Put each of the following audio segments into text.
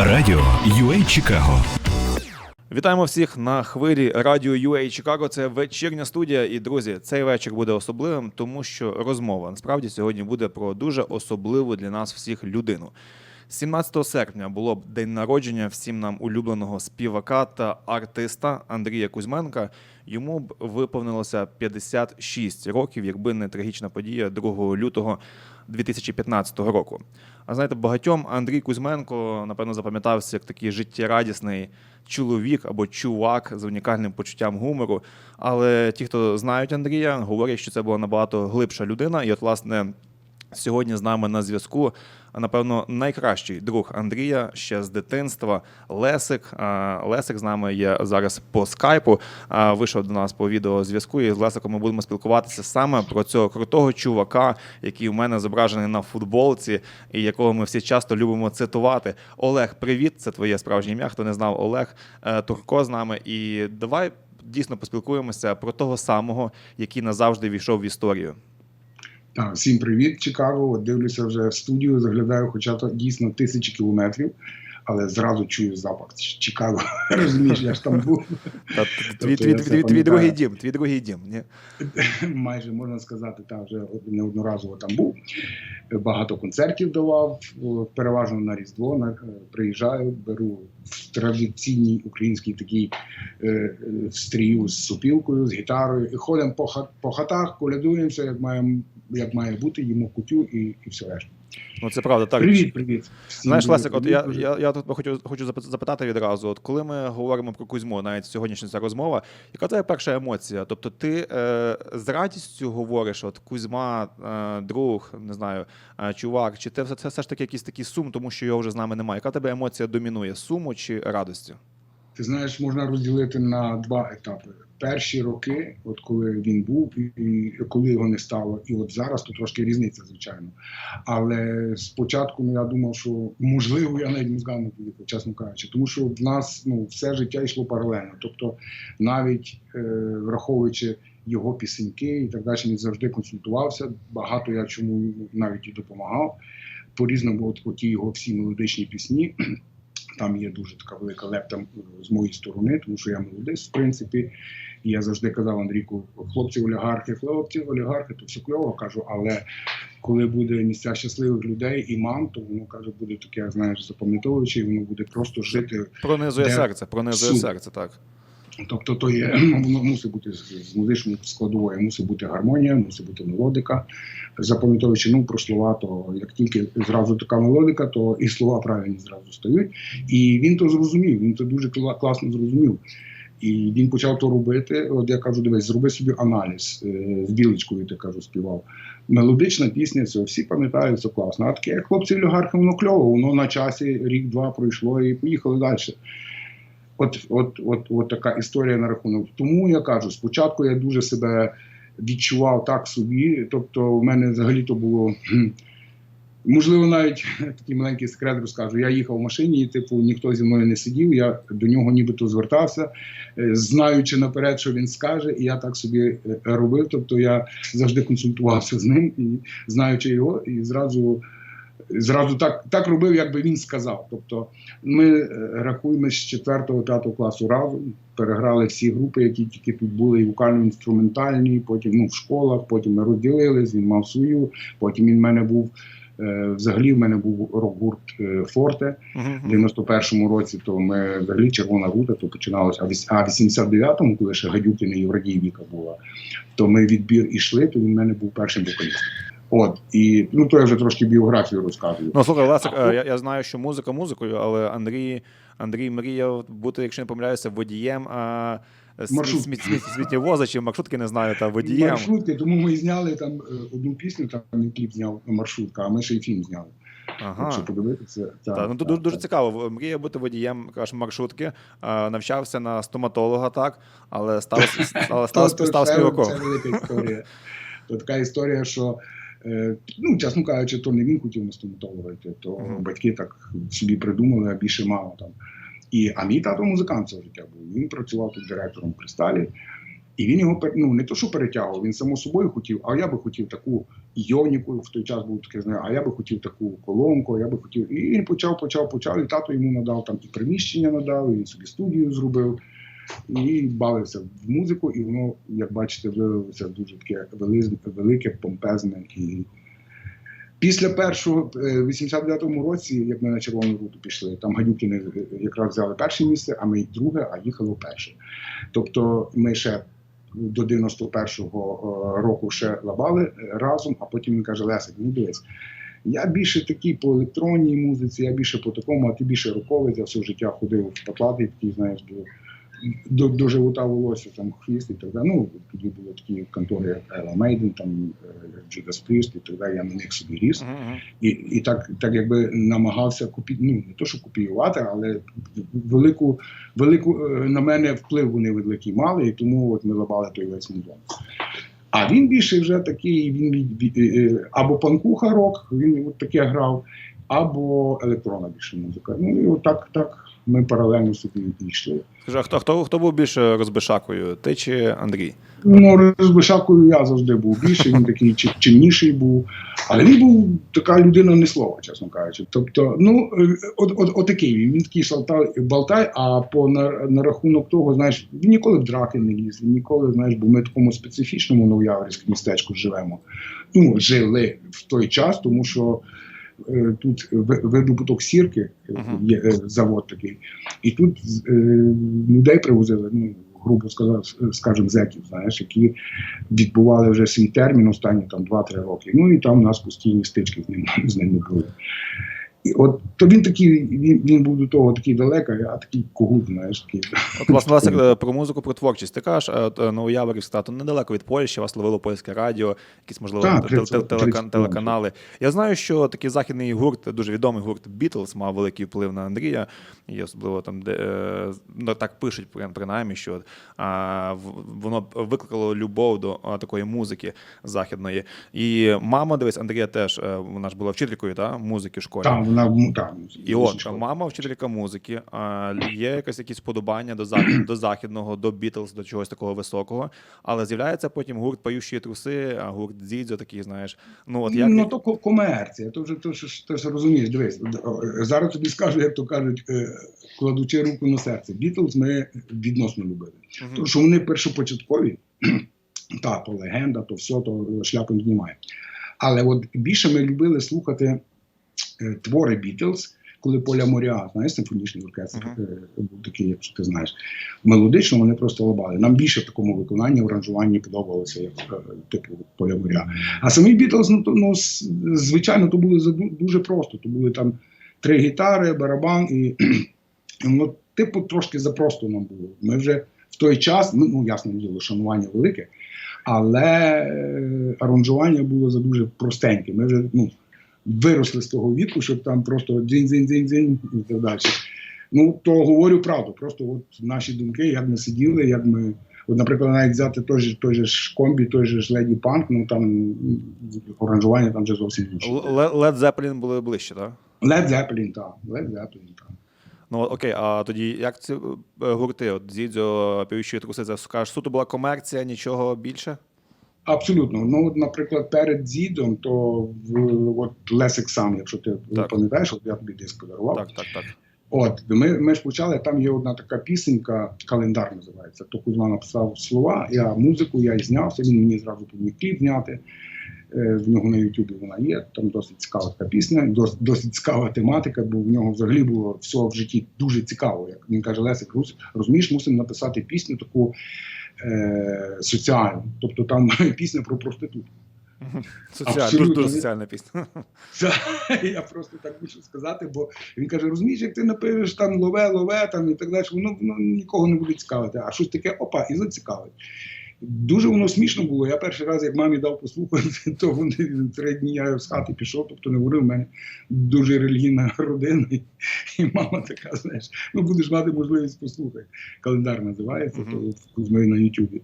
Радіо UA Чикаго. Вітаємо всіх на хвилі радіо UA Чикаго. Це вечірня студія. І друзі, цей вечір буде особливим, тому що розмова насправді сьогодні буде про дуже особливу для нас всіх людину. 17 серпня було б день народження всім нам улюбленого співака та артиста Андрія Кузьменка. Йому б виповнилося 56 років, якби не трагічна подія 2 лютого 2015 року. А знаєте, багатьом Андрій Кузьменко напевно запам'ятався як такий життєрадісний чоловік або чувак з унікальним почуттям гумору. Але ті, хто знають Андрія, говорять, що це була набагато глибша людина. І, от, власне, сьогодні з нами на зв'язку, напевно, найкращий друг Андрія ще з дитинства Лесик. Лесик з нами є зараз по скайпу. Вийшов до нас по відеозв'язку, і з Лесиком ми будемо спілкуватися саме про цього крутого чувака, який у мене зображений на футболці, і якого ми всі часто любимо цитувати. Олег, привіт! Це твоє справжнє ім'я. Хто не знав, Олег Е, Турко з нами. І давай дійсно поспілкуємося про того самого, який назавжди війшов в історію. Так, всім привіт, Чикаго. От дивлюся вже в студію, заглядаю, хоча то дійсно тисячі кілометрів, але зразу чую запах Чикаго. Розумієш, я ж там був. Твій, Тобто твій, другий дім, твій другий дім. Ні? Майже можна сказати, там вже неодноразово там був. Багато концертів давав, переважно на Різдво. Е, приїжджаю, беру в традиційній українській такій е, е, стрію з супілкою, з гітарою, і ходимо по, хат, по хатах, колядуємося, як має, як має бути, їмо кутю і, і все решта. Ну це правда. Так Привіт, привіт. Знаєш, Лесик, от я, я, я тут хочу, хочу запит- запитати відразу: от коли ми говоримо про Кузьму, навіть сьогоднішня ця розмова, яка твоя перша емоція? Тобто, ти е, з радістю говориш, от Кузьма, е, друг, не знаю, е, чувак, чи ти це, це все ж таки якийсь такий сум, тому що його вже з нами немає? Яка тебе емоція домінує? Суму чи радості? Ти знаєш, можна розділити на два етапи. Перші роки, от коли він був, і, коли його не стало, і от зараз то трошки різниця, звичайно. Але спочатку ну, я думав, що можливо я навіть мозгами поїхав, чесно кажучи, тому що в нас ну, все життя йшло паралельно. Тобто, навіть е, враховуючи його пісеньки і так далі, він завжди консультувався. Багато я чому навіть і допомагав. По-різному, от, от ті його всі мелодичні пісні. Там є дуже така велика лепта е, з моєї сторони, тому що я молодець, в принципі. І я завжди казав Андрійку, хлопці олігархи, хлопці олігархи, то все кльово кажу, але коли буде місця щасливих людей і мам, то воно каже, буде таке, знаєш, запам'ятовуюче, і воно буде просто жити. Пронизує Де серце, пронизує серце, так. Тобто, то є воно мусить бути з музичною складовою, мусить бути гармонія, мусить бути мелодика. Запам'ятовуючи ну про слова, то як тільки зразу така мелодика, то і слова правильні зразу стають. І він то зрозумів. Він то дуже класно зрозумів. І він почав то робити. От я кажу, дивись, зроби собі аналіз е, з білочкою, ти кажу, співав. Мелодична пісня, це всі пам'ятають, це класно. А таке як хлопці олігархи, воно кльово, воно на часі рік-два пройшло і поїхали далі. От, от, от, от така історія на рахунок. Тому я кажу, спочатку я дуже себе відчував так собі. Тобто, в мене взагалі то було. Можливо, навіть такий маленький секрет розкажу. Я їхав в машині, і типу ніхто зі мною не сидів. Я до нього нібито звертався, е, знаючи наперед, що він скаже, і я так собі е, робив. Тобто я завжди консультувався з ним і знаючи його, і зразу. Зразу так, так робив, як би він сказав. Тобто ми е, рахуємо з 4-5 класу разом, переграли всі групи, які тільки тут були, і вокально-інструментальні, потім ну, в школах, потім ми розділились, він мав свою, потім він в мене був. е, Взагалі в мене був рок-гурт е, Форте в 91-му році, то ми взагалі червона рута, то починалося. А в 89-му, коли ще Гадюкіна і Єврадій Віка була, то ми відбір ішли, то він в мене був першим вокалістом. От і ну то я вже трошки біографію розказую. Ну слухай, Лесик, е, я, я знаю, що музика музикою, але Андрій, Андрій мріяв бути, якщо не помиляюся, водієм а, Маршрут. сміт, сміт, сміттєвоза чи маршрутки не знаю, та водієм. Маршрутки, тому ми зняли там е, одну пісню, там кліп зняв маршрутка, а ми ще й фільм зняли. Ага. Якщо подивитися, так, Та, ну, так, дуже, дуже цікаво. Мріяв бути водієм кажеш, маршрутки, навчався на стоматолога, так, але став, став, то став це- співаком. Це велика історія. То така історія, що ну, чесно кажучи, то не він хотів на стоматолога йти, то Мгм. батьки так собі придумали, а більше мама там. І, а мій тато музикант все життя був. Він працював тут директором в кристалі. І він його ну, не то, що перетягував, він само собою хотів, а я би хотів таку іоніку, в той час був таке, знаю, а я би хотів таку колонку, а я би хотів. І він почав, почав, почав, і тато йому надав там і приміщення надав, і він собі студію зробив. І бавився в музику, і воно, як бачите, виявилося дуже таке велике, помпезне. І після першого, е, в 89-му році, як ми на червону руту пішли, там гадюкіни е, якраз взяли перше місце, а ми друге, а їхало перше. Тобто ми ще до 91-го е, року ще лабали е, разом, а потім він каже: Лесик, ну дивись. Я більше такий по електронній музиці, я більше по такому, а ти більше роковець, я все життя ходив в патлати, такі, знаєш, до, до, до живота волосся, там хвіст і так далі. Ну, тоді були такі контори, як Ella Maiden, там е, Judas Priest і так далі, я на них собі ріс. Мгм, мгм. І, і так, так якби намагався купі... ну, не то, що копіювати, але велику, велику е, на мене вплив вони великий мали, і тому от ми лабали той весь музон. А він більше вже такий, він е, е, або панкуха рок, він от таке грав, або електронна більше музика. Ну і отак так ми паралельно собі і йшли. Скажи, а хто, хто, хто був більше розбишакою? Ти чи Андрій? Ну, з Вишакою я завжди був більше, він такий чи- чимніший був. Але він був така людина не слова, чесно кажучи. Тобто, ну, от, от, от такий він, він такий шалтай, балтай, а по на, на рахунок того, знаєш, він ніколи в драки не ліз, він ніколи, знаєш, бо ми в такому специфічному Новояворівському містечку живемо. Ну, жили в той час, тому що. Е, Тут ви- видобуток сірки, е, є е, завод такий, і тут людей привозили, ну грубо сказав, скажімо, зеків, знаєш, які відбували вже свій термін останні там 2-3 роки. Ну і там у нас постійні стички з ними з ними були. І от то він такий, він, він був до того такий далекий, а такий когут, знаєш, такий. От, власне, Лесик, е, про музику, про творчість. Ти кажеш, е, е, Новояворівськ стато недалеко від Польщі, вас ловило польське радіо, якісь, можливо, Так, тел- тел- телекан- телеканали. Я знаю, що такий західний гурт, дуже відомий гурт Beatles, мав великий вплив на Андрія, і особливо там, де ну, так пишуть прин- принаймні, що а, воно викликало любов до такої музики західної. І мама, дивись, Андрія теж, вона ж була вчителькою та, музики в школі. Вона там. І от мама вчителька музики. А, є якесь якісь вподобання до захід, до західного, до Бітлз, до чогось такого високого. Але з'являється потім гурт Пающі труси, а гурт Дзідзьо такий, знаєш. Ну от як Ну то комерція, то вже то ж ти ж розумієш. Дивись, зараз тобі скажу, як то кажуть, е, кладучи руку на серце. Бітлз ми відносно любили. Мгм. Тому що вони першопочаткові, та то легенда, то все, то шляпом знімає. Але от більше ми любили слухати твори Бітлз, коли Поля Моріа, знаєш, симфонічний оркестр Мгм. е, був такий, якщо ти знаєш. Мелодично вони просто лабали. Нам більше в такому виконанні, в аранжуванні подобалося, як е, типу Поля Моріа. А самі Бітлз, ну, то, ну звичайно, то було дуже просто. То були там три гітари, барабан і ну, типу, трошки запросто нам було. Ми вже в той час, ну, ну ясно діло, шанування велике, але е, аранжування було за дуже простеньке. Ми вже ну, виросли з того віку, щоб там просто дзінь-дзінь-дзінь-дзінь і так далі. Ну, то говорю правду. Просто от наші думки, як ми сиділи, як ми. От, наприклад, навіть взяти той же, той же ж комбі, той же ж Леді Панк, ну там оранжування там вже зовсім інше. Л- Ле- Led Zeppelin були ближче, так? Led Zeppelin, так. Led Zeppelin, так. Ну окей, а тоді як ці е, гурти? От Дзідзьо, Пающі труси, це скажеш, суто була комерція, нічого більше? Абсолютно. Ну, от, наприклад, перед Зідом, то в от Лесик сам, якщо ти Так. пам'ятаєш, от я тобі диск подарував. Так, так, так. От ми, ми ж почали. Там є одна така пісенька, календар називається. То Кузьма написав слова, я музику, я і знявся. Він мені зразу поміг кліп зняти. Е, В нього на Ютубі вона є. Там досить цікава така пісня, дос- досить цікава тематика, бо в нього взагалі було все в житті дуже цікаво. Як він каже, Лесик, розумієш, мусимо написати пісню таку е, соціальну. Тобто там пісня про проститутку. Соціальна, дуже, соціальна пісня. Це, я просто так мушу сказати, бо він каже: розумієш, як ти напишеш там лове, лове там і так далі, воно, воно нікого не буде цікавити. А щось таке опа, і зацікавить. Дуже воно смішно було. Я перший раз, як мамі дав послухати, то вони три дні я з хати пішов, тобто не говорив, у мене дуже релігійна родина. І, і мама така, знаєш, ну будеш мати можливість послухати. Календар називається, Мгм. то в на Ютубі.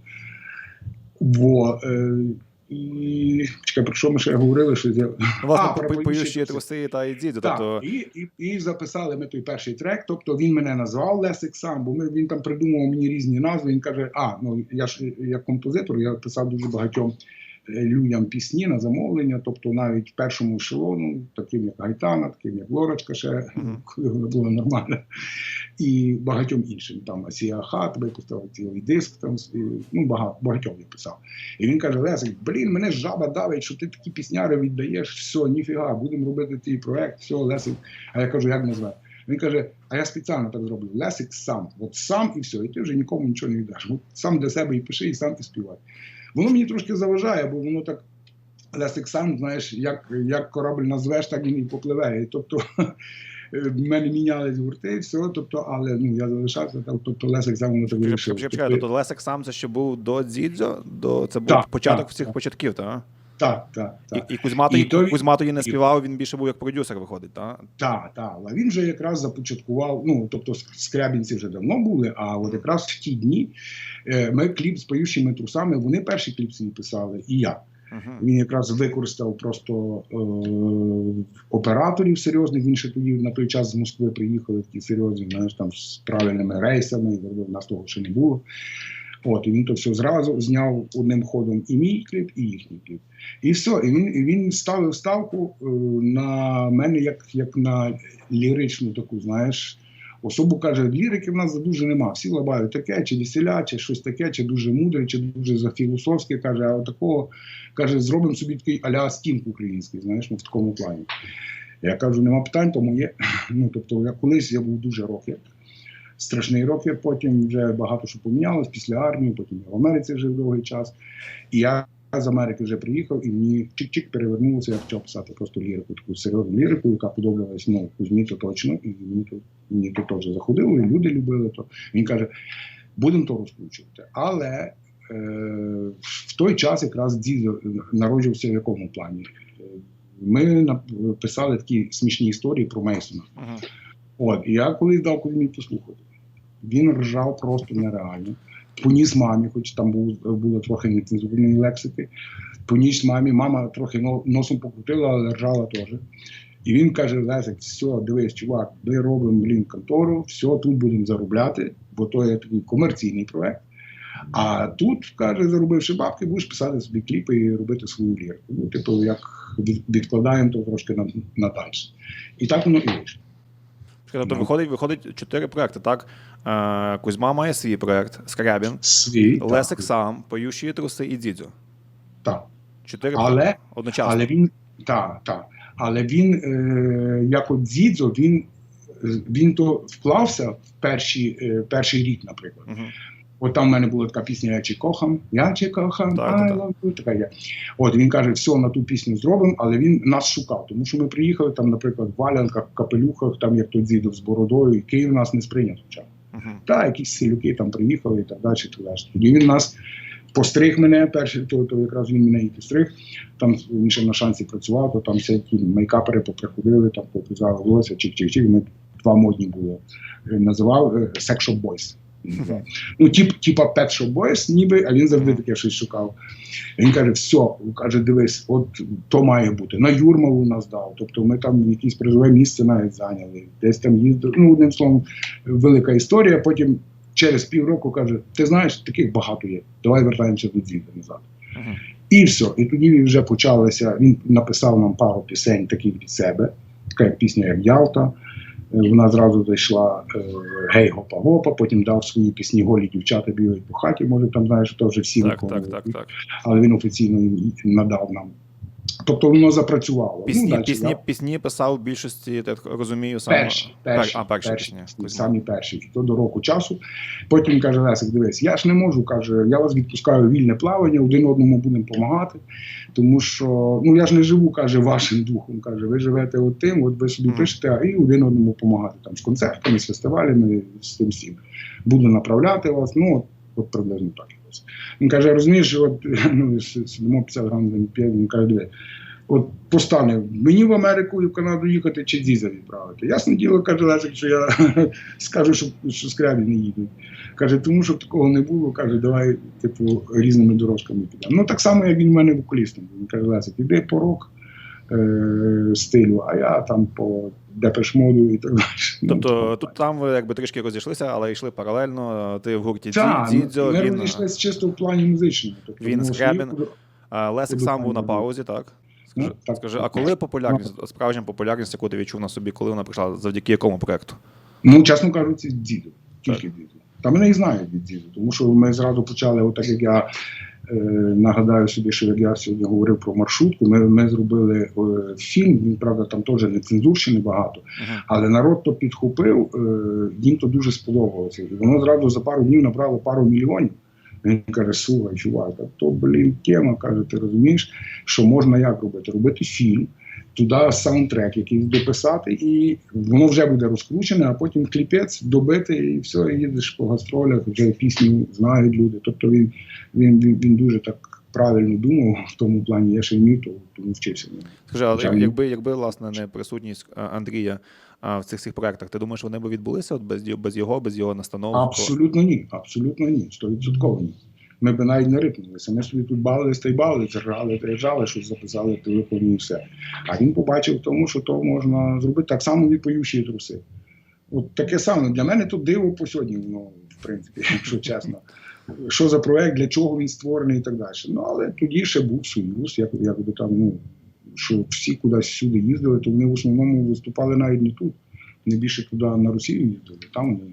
Бо, е, І чекай, про що ми ще говорили? Що я... Ну, власне, А, про по- поющі труси та і дідзю. Так, Тобто, і, і, і записали ми той перший трек. Тобто він мене назвав Лесик сам, бо ми, він там придумував мені різні назви. Він каже: А, ну я ж як композитор, я писав дуже багатьом людям пісні на замовлення, тобто навіть першому ешелону, таким як Гайтана, таким як Лорочка, ще Мгм. коли вона була нормальна, і багатьом іншим. Там Асія Хат випустила цілий диск, там ну багато багатьом я писав. І він каже: Лесик, блін, мене жаба давить, що ти такі пісняри віддаєш, все, ніфіга, будемо робити твій проект, все, Лесик. А я кажу, як назвати? Він каже: а я спеціально так зроблю. Лесик сам, от сам і все, і ти вже нікому нічого не віддаш. От сам для себе і пиши, і сам і співай. Воно мені трошки заважає, бо воно так. Лесик сам, знаєш, як, як корабль назвеш, так він і попливе. Тобто в мене мінялись гурти, все, тобто, але ну я залишався, так, тобто Лесик сам воно так вирішив. чекай, тобто Лесик сам це ще був до Дзідзо, до це був Так, початок так, всіх так. початків, так? Так, так, так. І, і Кузьма тоді, І той- Кузьма тоді не співав, він більше був як продюсер виходить, так? Так, так. Але він вже якраз започаткував. Ну тобто ск- скрябінці вже давно були. А от якраз в ті дні е, ми кліп з поющими трусами. Вони перші кліп свій писали, і я. Угу. Він якраз використав просто е, операторів серйозних. Він ще тоді на той час з Москви приїхали такі серйозні, знаєш, там з правильними рейсами. і У нас того ще не було. От, і він то все зразу зняв одним ходом і мій кліп, і їхній кліп. І все. І він, і він ставив ставку е, на мене як, як на ліричну таку, знаєш. Особу каже, лірики в нас дуже нема. Всі лабають таке, чи веселя, чи щось таке, чи дуже мудре, чи дуже зафілософське. Каже, а такого каже, зробимо собі такий аля стінг український, знаєш, ну в такому плані. Я кажу, нема питань, тому є. Ну, тобто, я колись я був дуже рокер, страшний рокер, потім вже багато що помінялось після армії, потім я в Америці жив довгий час. І я з Америки вже приїхав, і мені чик-чик перевернулося, я почав писати просто лірику, таку серйозну лірику, яка подобалась ну, Кузьмі то точно, і мені то, мені то теж заходило, і люди любили то. Він каже, будемо то розкручувати. Але е, в той час якраз дідо народжувався в якому плані? Ми нап- писали такі смішні історії про Мейсона. Угу. От, і я колись дав Кузьмі послухати. Він ржав просто нереально. Поніс мамі, хоч там був, було трохи нецензурної лексики. Поніс мамі, мама трохи носом покрутила, але ржала теж. І він каже: Лесик, все, дивись, чувак, ми робимо блін контору, все, тут будемо заробляти, бо то є такий комерційний проект. А тут, каже, заробивши бабки, будеш писати собі кліпи і робити свою лірку. Ну, типу, як відкладаємо то трошки на, на далі. І так воно і вийшло. Тобто Ну. виходить, виходить чотири проекти, так? Е, Кузьма має свій проект, Скрябін, Свій, Лесик так, сам, Поющі труси і Дідзю. так. Чотири Але- проекти одночасно. Але він так, так. Але він, е, як от Дзідзо, він, е, він то вклався в перші, е, перший рік, наприклад. Угу. От там в мене була така пісня Я чи кохам, я чи кохам, Так, I love you, така є. От він каже, все на ту пісню зробимо, але він нас шукав. Тому що ми приїхали там, наприклад, в валянках, капелюхах, там як то Дзідов з бородою, і Київ нас не сприйняв спочатку. Угу. Та якісь селюки там приїхали і так далі. і так далі. Тоді він нас постриг мене, перший, то, то якраз він мене і постриг. Там він ще на шансі працював, то там всякі мейкапери поприходили, там попризали волосся, чик-чик-чик. Ми два модні були. Називав е, Sex Boys. Ну, тип, типа Pet Shop Boys, ніби, а він завжди таке щось шукав. Він каже: все, каже, дивись, от то має бути. На Юрмалу нас дав. Тобто ми там якесь призове місце навіть зайняли. Десь там їздили. Ну, одним словом, велика історія. Потім через півроку каже: Ти знаєш, таких багато є. Давай вертаємося до діда назад. Угу. І все. І тоді він вже почалося. Він написав нам пару пісень таких від себе. Така як пісня, як Ялта. Вона зразу зайшла е, гей гопа гопа, потім дав свої пісні голі дівчата бігають по хаті. Може, там знаєш, то вже всі Так, так, так, так. але він офіційно надав нам. Тобто воно запрацювало. Пісні, далі пісні, пісні писав в більшості, я так розумію, саме. Перші, перші, а, перші, перші, пісні. пісні, самі перші, то до року часу. Потім каже Лесик, дивись, я ж не можу, каже, я вас відпускаю вільне плавання, один одному будемо допомагати. Тому що ну я ж не живу, каже, вашим духом. Каже, ви живете от тим, от ви собі Мгм. пишете, а і один одному допомагати там з концертами, з фестивалями, з тим всім. Буду направляти вас. Ну, от, от приблизно так якось. Він каже, розумієш, от ну, сидимо 50 грам він каже, диви, От постане мені в Америку і в Канаду їхати чи Дзіза відправити. Ясне діло, каже Лесик, що я скажу, що, що скрябі не їдуть. Каже, тому що такого не було. Каже, давай, типу, різними дорожками підемо. Ну так само, як він в мене вокалістом. був. Він каже, Лесик, іди по рок е, стилю, а я там по депешмоду і так далі. Ну, Тобто тут там ви якби трішки розійшлися, але йшли паралельно. Ти в гурті Так, Дзі- ми він, розійшлися чисто в плані музичному. Тобто, він ну, Скрябін. Лесик сам був на паузі, так? Скажи, Ну, так. скажи, а коли популярність, справжня популярність, яку ти відчув на собі, коли вона прийшла? Завдяки якому проекту? Ну, чесно кажучи, діду. Тільки діду. Та мене і знають від діду, тому що ми зразу почали, отак як я нагадаю собі, що як я сьогодні говорив про маршрутку, ми, ми зробили е, фільм, він, правда, там теж не цензурщини багато, ага. але народ то підхопив, е, їм то дуже сподобалося. І воно зразу за пару днів набрало пару мільйонів. Він каже, слухай, чувак, то, блін, тема, каже, ти розумієш, що можна як робити? Робити фільм, туди саундтрек якийсь дописати, і воно вже буде розкручене, а потім кліпець добити, і все, і їдеш по гастролях, вже пісню знають люди. Тобто він, він, він, він дуже так правильно думав в тому плані, я ще вмів, то, тому вчився. Скажи, але Звичайно. якби, якби власне не присутність Андрія а, в цих всіх проектах, ти думаєш, вони б відбулися от без, без його, без його настанов? Абсолютно ні, абсолютно ні, стовідсотково ні. Ми б навіть не рипнулися. Ми собі тут бавились та й бавилися, грали, приїжджали, щось записали телефоні і все. А він побачив тому, що то можна зробити так само від поющі труси. От таке саме. Для мене тут диво по сьогодні, ну, в принципі, якщо чесно. Що за проект, для чого він створений і так далі. Ну, але тоді ще був союз, як, як би там, ну, що всі кудись сюди їздили, то вони в основному виступали навіть не тут. Не більше туди на Росію їздили. Там вони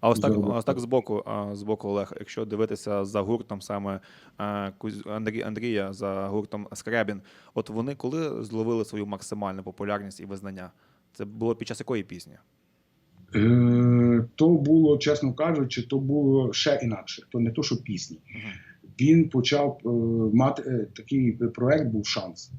А ось так, Заробити. ось так збоку, а, збоку Олег, якщо дивитися за гуртом саме а, Андрія, за гуртом Скрябін, от вони коли зловили свою максимальну популярність і визнання? Це було під час якої пісні? Е, то було, чесно кажучи, то було ще інакше. То не то, що пісні. Він почав е, мати е, такий проект, був шанс.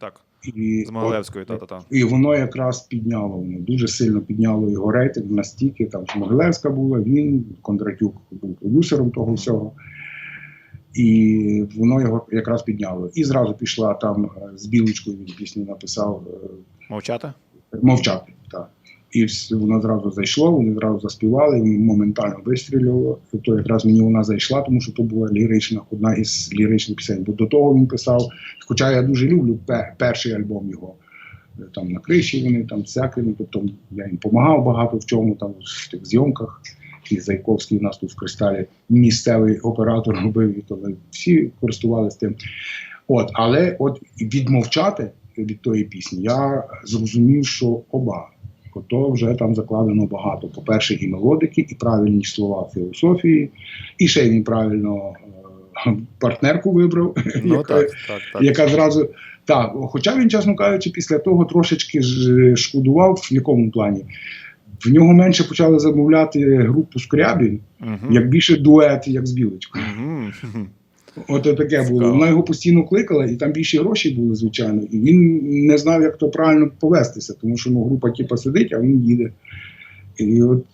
Так, І, з Могилевською, та-та-та. і воно якраз підняло воно дуже сильно підняло його рейтинг настільки. Там Могилевська була, він Кондратюк був продюсером того всього. І воно його якраз підняло. І зразу пішла там е, з білочкою він пісню написав е, Мовчати? мовчати. Так. І воно зразу зайшло, вони зразу заспівали, моментально вистрілювало. І то якраз мені вона зайшла, тому що то була лірична, одна із ліричних пісень. Бо до того він писав, хоча я дуже люблю перший альбом його. Е, Там на криші вони там всяке, ну, тобто я їм допомагав багато в чому, там в тих зйомках. І Зайковський у нас тут в кристалі місцевий оператор робив, і то всі користувалися тим. От, але от відмовчати від тої пісні, я зрозумів, що оба. То вже там закладено багато. По-перше, і мелодики, і правильні слова філософії, і ще він правильно е, партнерку вибрав, Ну яка, так, так, так. яка зразу. Так, хоча він, чесно кажучи, після того трошечки ж шкодував в якому плані. В нього менше почали замовляти групу Скрябін, Мгм. як більше дует, як з білочкою. Мгм. От таке було. Вона його постійно кликала, і там більші гроші були, звичайно. І він не знав, як то правильно повестися, тому що ну, група типа сидить, а він їде. І от,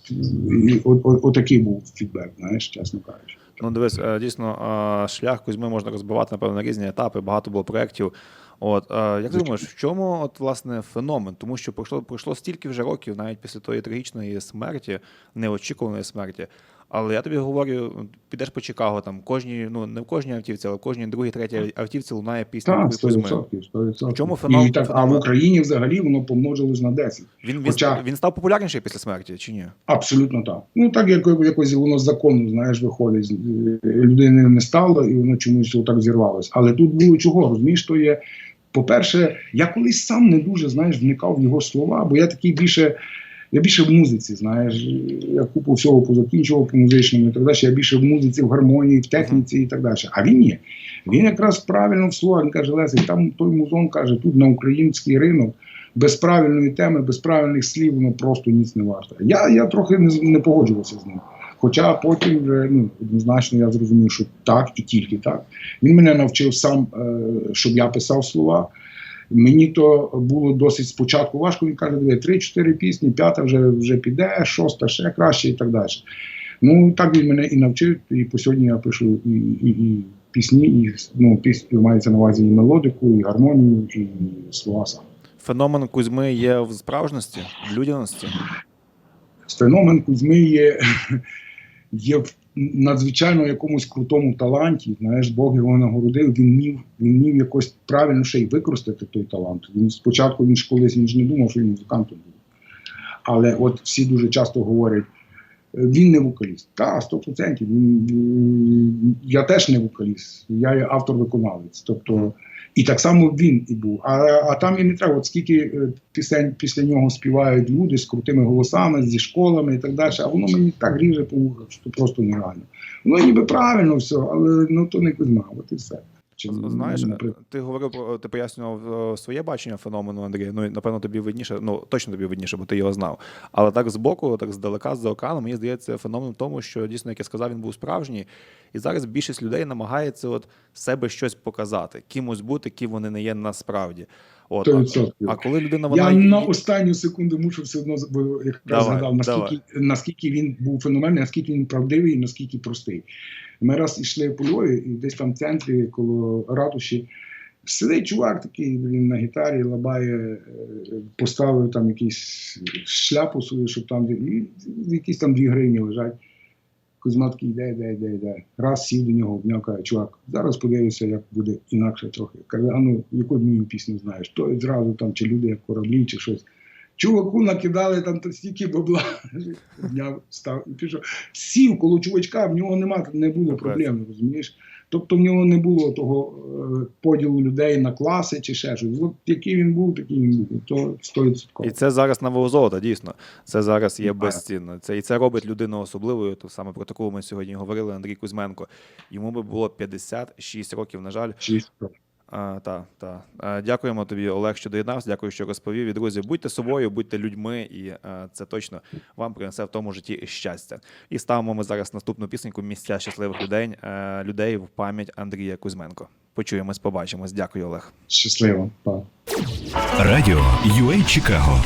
і от, от, от такий був фідбек, знаєш, чесно кажучи. Ну, дивись, е, дійсно, е, шлях Кузьми можна розбивати, напевно, на різні етапи, багато було проєктів. От, е, як ти думаєш, в чому от, власне, феномен? Тому що пройшло, пройшло стільки вже років, навіть після тої трагічної смерті, неочікуваної смерті. Але я тобі говорю, підеш по Чикаго, там кожній, ну не в кожній автівці, але в кожній другій, третій автівці лунає пісня Так, Кузьми. 100%. 100%. В чому феномен- І так, а в? Україні взагалі воно помножилось на 10. Він, він, Хоча- він став популярніший після смерті, чи ні? Абсолютно так. Ну так як якось воно з закону, знаєш, виходить. е, Людини не стало, і воно чомусь отак зірвалося. Але тут було чого, розумієш, то є. По-перше, я колись сам не дуже знаєш, вникав в його слова, бо я такий більше. Я більше в музиці, знаєш, я купу всього позакінчував по музичному і так далі. Я більше в музиці, в гармонії, в техніці і так далі. А він ні. Він якраз правильно в словах він каже, Лесик, там той музон каже, тут на український ринок без правильної теми, без правильних слів, воно просто ніц не варто. Я, я трохи не, не погоджувався з ним. Хоча потім вже ну, однозначно я зрозумів, що так і тільки так. Він мене навчив сам, е, щоб я писав слова. Мені то було досить спочатку важко. Він каже, диви, три-чотири пісні, п'ята вже, вже піде, шоста ще краще і так далі. Ну так він мене і навчив, і по сьогодні я пишу і, і, і пісні, і ну, пісню мається на увазі і мелодику, і гармонію, і слова саме. Феномен Кузьми є в справжності, в людяності. Феномен Кузьми є, є в надзвичайно якомусь крутому таланті. Знаєш, Бог його нагородив. Він міг, він міг якось правильно ще й використати той талант. Він спочатку він ж колись він ж не думав, що він музикантом буде. Але от всі дуже часто говорять. Він не вокаліст. Так, 100%. Він, він- я теж не вокаліст, я є автор-виконавець. Тобто, і так само він і був. А, а там і не треба. От скільки е, пісень після нього співають люди з крутими голосами, зі школами і так далі. А воно мені так ріже по що просто нереально. Воно ніби правильно все, але ну то не Кузьма, от і все. Чи, Знаєш, ти говорив про ти пояснював е, своє бачення феномену Андрія. Ну напевно тобі видніше, ну точно тобі видніше, бо ти його знав. Але так збоку, так здалека, з океану, мені здається, феномен в тому, що дійсно, як я сказав, він був справжній. І зараз більшість людей намагається от себе щось показати, кимось бути, ким вони не є насправді. От а, а коли людина вона Я на останню секунду мушу все одно якраз Давай, згадав, наскільки, наскільки він був феноменний, наскільки він правдивий, наскільки простий. Ми раз ішли по Львові, і десь там в центрі, коло ратуші, сидить чувак такий, він на гітарі лабає, е, поставив там якийсь шляпу свою, щоб там і якісь там дві гривні лежать. Кузьма такий йде, йде, йде, йде. Раз сів до нього, обняв, каже, чувак, зараз подивися, як буде інакше трохи. Каже, а ну, яку мою пісню знаєш? То зразу там, чи люди як кораблі, чи щось. Чуваку накидали там та стільки бабла. Обняв, став і пішов. Сів коло чувачка, в нього нема, не було проблем, розумієш? Тобто в нього не було того е, поділу людей на класи чи ще щось. От який він був, такий він був. То 100%. І це зараз на золота, дійсно. Це зараз є безцінно. Це і це робить людину особливою. То саме про таку ми сьогодні говорили. Андрій Кузьменко. Йому би було 56 років. На жаль, Шість років. А, та, та. Дякуємо тобі, Олег, що доєднався. Дякую, що розповів. І друзі, будьте собою, будьте людьми, і е, це точно вам принесе в тому житті щастя. І ставимо ми зараз наступну пісеньку місця щасливих людей, е, людей в пам'ять Андрія Кузьменко. Почуємось, побачимось. Дякую, Олег. Щасливо. Па. Радіо UA Чикаго